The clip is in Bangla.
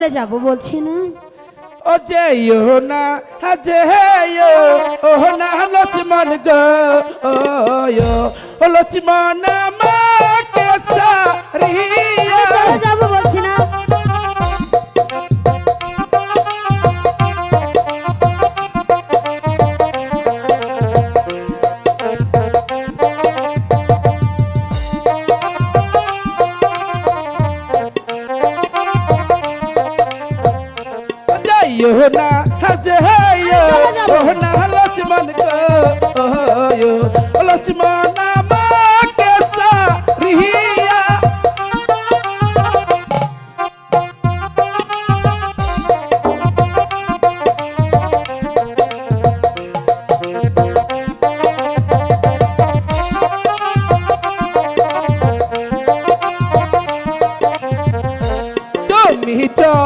চলে যাব বলছি না? ও না লক্ষ্মণ গো ও লক্ষ্মণ মা সারিয়া ওহ না হাজে হাইও ওহ না লক্ষ্মণ গো। ওহো লক্ষ্মণ আমাকে সারিয়া তুমি তো